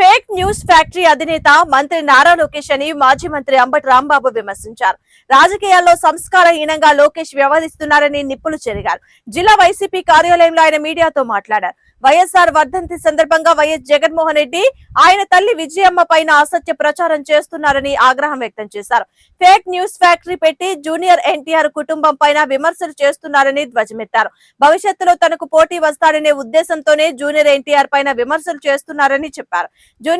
Fake news factory అధినేత మంత్రి నారా లోకేష్ అని మాజీ మంత్రి అంబటి రాంబాబు విమర్శించారు. రాజకీయాల్లో సంస్కారహీనంగా లోకేష్ వ్యవహరిస్తున్నారని నిప్పులు చెరిగారు. జిల్లా వైసీపీ కార్యాలయంలో ఆయన మీడియాతో మాట్లాడారు. వైఎస్ఆర్ వర్ధంతి సందర్భంగా వైఎస్ జగన్మోహన్ రెడ్డి ఆయన తల్లి విజయమ్మ పైన అసత్య ప్రచారం చేస్తున్నారని ఆగ్రహం వ్యక్తం చేశారు. ఫేక్ న్యూస్ ఫ్యాక్టరీ పెట్టి జూనియర్ ఎన్టీఆర్ కుటుంబం పైన విమర్శలు చేస్తున్నారని ధ్వజమెత్తారు. భవిష్యత్తులో తనకు పోటీ వస్తాడనే ఉద్దేశంతోనే జూనియర్ ఎన్టీఆర్ పైన విమర్శలు చేస్తున్నారని చెప్పారు.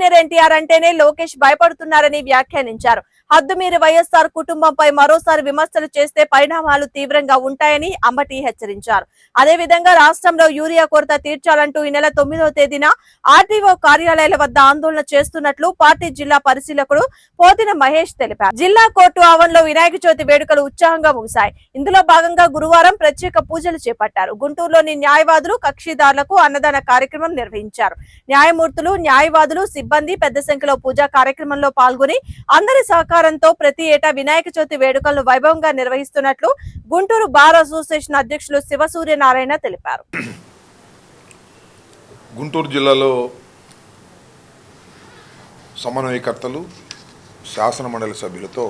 జూనియర్ ఎన్టీఆర్ అంటేనే లోకేష్ భయపడుతున్నారని వ్యాఖ్యానించారు. హద్దుమీరి వైఎస్ఆర్ కుటుంబంపై మరోసారి విమర్శలు చేస్తే పరిణామాలు తీవ్రంగా ఉంటాయని అంబటి హెచ్చరించారు. అదేవిధంగా రాష్ట్రంలో యూరియా కొరత తీర్చాలంటూ ఈ నెల తొమ్మిదవ తేదీన ఆర్టీఓ కార్యాలయాల వద్ద ఆందోళన చేస్తున్నట్లు పార్టీ జిల్లా పరిశీలకుడు పోతిన మహేష్ తెలిపారు. జిల్లా కోర్టు ఆవరణలో వినాయక చవితి వేడుకలు ఉత్సాహంగా ముగిశాయి. ఇందులో భాగంగా గురువారం ప్రత్యేక పూజలు చేపట్టారు. గుంటూరులోని న్యాయవాదులు కక్షిదారులకు అన్నదాన కార్యక్రమం నిర్వహించారు. న్యాయమూర్తులు న్యాయవాదులు సిబ్బంది పెద్ద సంఖ్యలో పూజా కార్యక్రమంలో పాల్గొని అందరి సహకారం సహకారంతో ప్రతి ఏటా వినాయక చవితి వేడుకలను వైభవంగా నిర్వహిస్తున్నట్లు గుంటూరు బార్ అసోసియేషన్ అధ్యక్షులు శివసూర్యనారాయణ తెలిపారు. గుంటూరు జిల్లాలో సమన్వయకర్తలు శాసనమండలి సభ్యులతో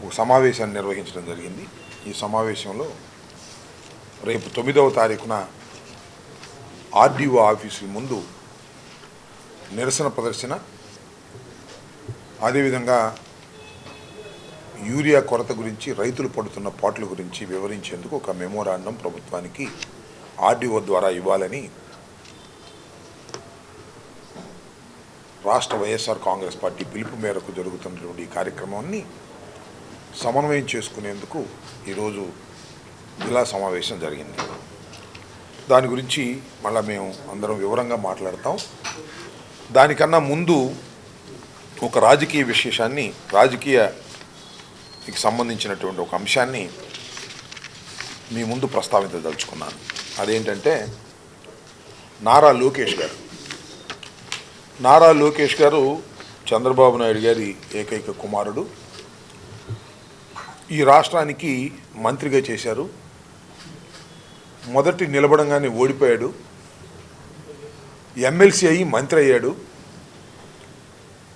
ఒక సమావేశాన్ని నిర్వహించడం జరిగింది. ఈ సమావేశంలో రేపు తొమ్మిదవ తారీఖున ఆర్డీఓ ఆఫీసుల ముందు నిరసన ప్రదర్శన అదేవిధంగా యూరియా కొరత గురించి రైతులు పడుతున్న పాటల గురించి వివరించేందుకు ఒక మెమోరాండం ప్రభుత్వానికి ఆర్డీఓ ద్వారా ఇవ్వాలని రాష్ట్ర వైఎస్ఆర్ కాంగ్రెస్ పార్టీ పిలుపు మేరకు జరుగుతున్నటువంటి ఈ కార్యక్రమాన్ని సమన్వయం చేసుకునేందుకు ఈరోజు జిల్లా సమావేశం జరిగింది. దాని గురించి మళ్ళీ మేము అందరం వివరంగా మాట్లాడతాం. దానికన్నా ముందు ఒక రాజకీయ విశేషాన్ని రాజకీయకి సంబంధించినటువంటి ఒక అంశాన్ని మీ ముందు ప్రస్తావించదలుచుకున్నాను. అదేంటంటే నారా లోకేష్ గారు. నారా లోకేష్ గారు చంద్రబాబు నాయుడు గారి ఏకైక కుమారుడు. ఈ రాష్ట్రానికి మంత్రిగా చేశారు. మొదటి నిలబడంగానే ఓడిపోయాడు. ఎమ్మెల్సీ అయ్యి మంత్రి అయ్యాడు.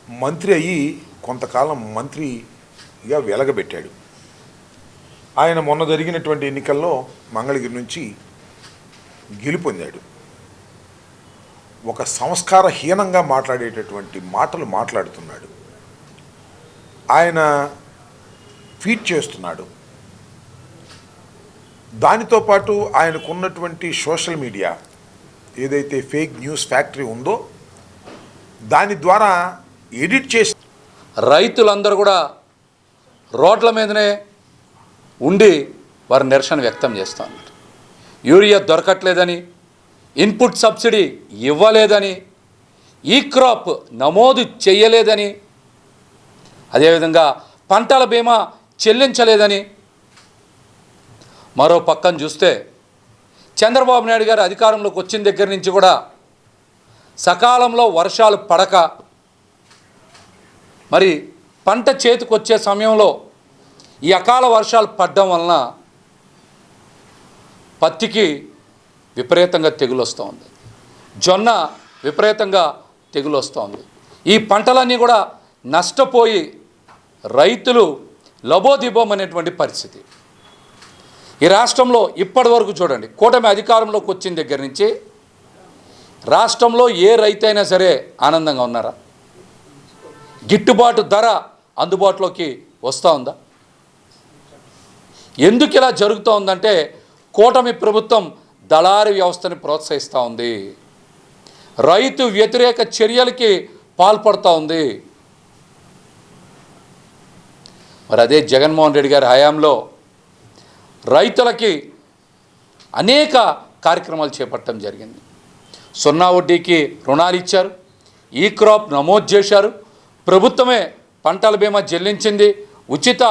మంత్రి అయ్యి కొంతకాలం మంత్రిగా వెలగబెట్టాడు. ఆయన మొన్న జరిగినటువంటి ఎన్నికల్లో మంగళగిరి నుంచి గెలుపొందాడు ఒక సంస్కారహీనంగా మాట్లాడేటటువంటి మాటలు మాట్లాడుతున్నాడు. ఆయన ట్వీట్ చేస్తున్నాడు. దానితో పాటు ఆయనకున్నటువంటి సోషల్ మీడియా ఏదైతే ఫేక్ న్యూస్ ఫ్యాక్టరీ ఉందో దాని ద్వారా ఎడిట్ చేసి రైతులందరూ కూడా రోడ్ల మీదనే ఉండి వారి నిరసన వ్యక్తం చేస్తూ ఉన్నారు. యూరియా దొరకట్లేదని ఇన్పుట్ సబ్సిడీ ఇవ్వలేదని ఈ క్రాప్ నమోదు చేయలేదని అదేవిధంగా పంటల బీమా చెల్లించలేదని మరో పక్కన చూస్తే చంద్రబాబు నాయుడు గారు అధికారంలోకి వచ్చిన దగ్గర నుంచి కూడా సకాలంలో వర్షాలు పడక మరి పంట చేతికి వచ్చే సమయంలో ఈ అకాల వర్షాలు పడడం వలన పత్తికి విపరీతంగా తెగులు వస్తూ ఉంది. జొన్న విపరీతంగా తెగులు వస్తూ ఉంది. ఈ పంటలన్నీ కూడా నష్టపోయి రైతులు లబోదిబోమనేటువంటి పరిస్థితి. ఈ రాష్ట్రంలో ఇప్పటి వరకు చూడండి కూటమి అధికారంలోకి వచ్చిన దగ్గర నుంచి రాష్ట్రంలో ఏ రైతు అయినా సరే ఆనందంగా ఉన్నారా? గిట్టుబాటు ధర అందుబాటులోకి వస్తూ ఉందా? ఎందుకు ఇలా జరుగుతూ ఉందంటే కూటమి ప్రభుత్వం దళారీ వ్యవస్థని ప్రోత్సహిస్తూ ఉంది. రైతు వ్యతిరేక చర్యలకి పాల్పడుతూ ఉంది. మరి అదే జగన్మోహన్ రెడ్డి గారి హయాంలో రైతులకి అనేక కార్యక్రమాలు చేపట్టడం జరిగింది. సున్నా వడ్డీకి రుణాలు ఇచ్చారు. ఈ క్రాప్ నమోదు చేశారు. ప్రభుత్వమే పంటల బీమా చెల్లించింది. ఉచిత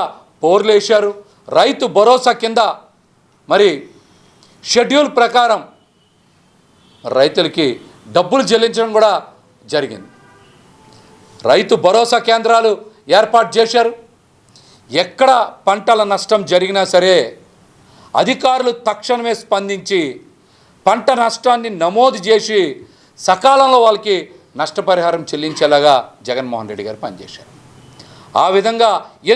పోర్లు వేశారు. రైతు భరోసా కింద మరి షెడ్యూల్ ప్రకారం రైతులకి డబ్బులు చెల్లించడం కూడా జరిగింది. రైతు భరోసా కేంద్రాలు ఏర్పాటు చేశారు. ఎక్కడ పంటల నష్టం జరిగినా సరే అధికారులు తక్షణమే స్పందించి పంట నష్టాన్ని నమోదు చేసి సకాలంలో వాళ్ళకి నష్టపరిహారం చెల్లించేలాగా జగన్మోహన్ రెడ్డి గారు పనిచేశారు. ఆ విధంగా